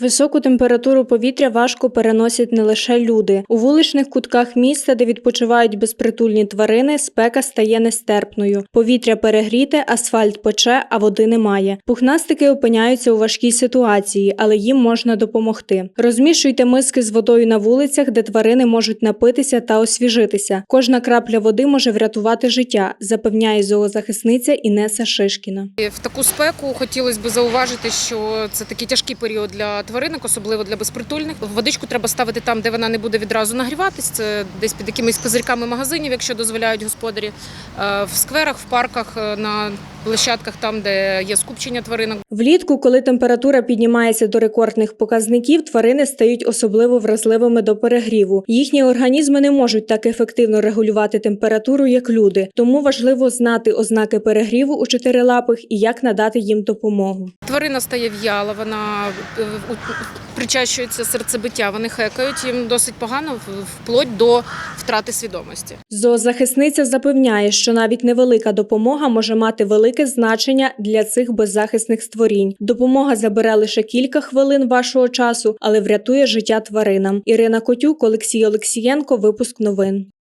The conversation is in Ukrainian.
Високу температуру повітря важко переносять не лише люди. У вуличних кутках міста, де відпочивають безпритульні тварини, спека стає нестерпною. Повітря перегріте, асфальт пече, а води немає. Пухнастики опиняються у важкій ситуації, але їм можна допомогти. Розмішуйте миски з водою на вулицях, де тварини можуть напитися та освіжитися. Кожна крапля води може врятувати життя, запевняє зоозахисниця Інеса Шишкіна. В таку спеку хотілося б зауважити, що це такий тяжкий період для тваринок, особливо для безпритульних. Водичку треба ставити там, де вона не буде відразу нагріватись. Це десь під якимись козирьками магазинів, якщо дозволяють господарі, Е, в скверах, в парках, е, на площадках, там, де є скупчення тваринок. Влітку, коли температура піднімається до рекордних показників, тварини стають особливо вразливими до перегріву. Їхні організми не можуть так ефективно регулювати температуру, як люди. Тому важливо знати ознаки перегріву у чотирилапих і як надати їм допомогу. Тварина стає в'яла, вона е, причащується серцебиття, вони хекають, їм досить погано, вплоть до втрати свідомості. Зоозахисниця запевняє, що навіть невелика допомога може мати велике значення для цих беззахисних створінь. Допомога забере лише кілька хвилин вашого часу, але врятує життя тваринам. Ірина Котюк, Олексій Олексієнко. Випуск новин.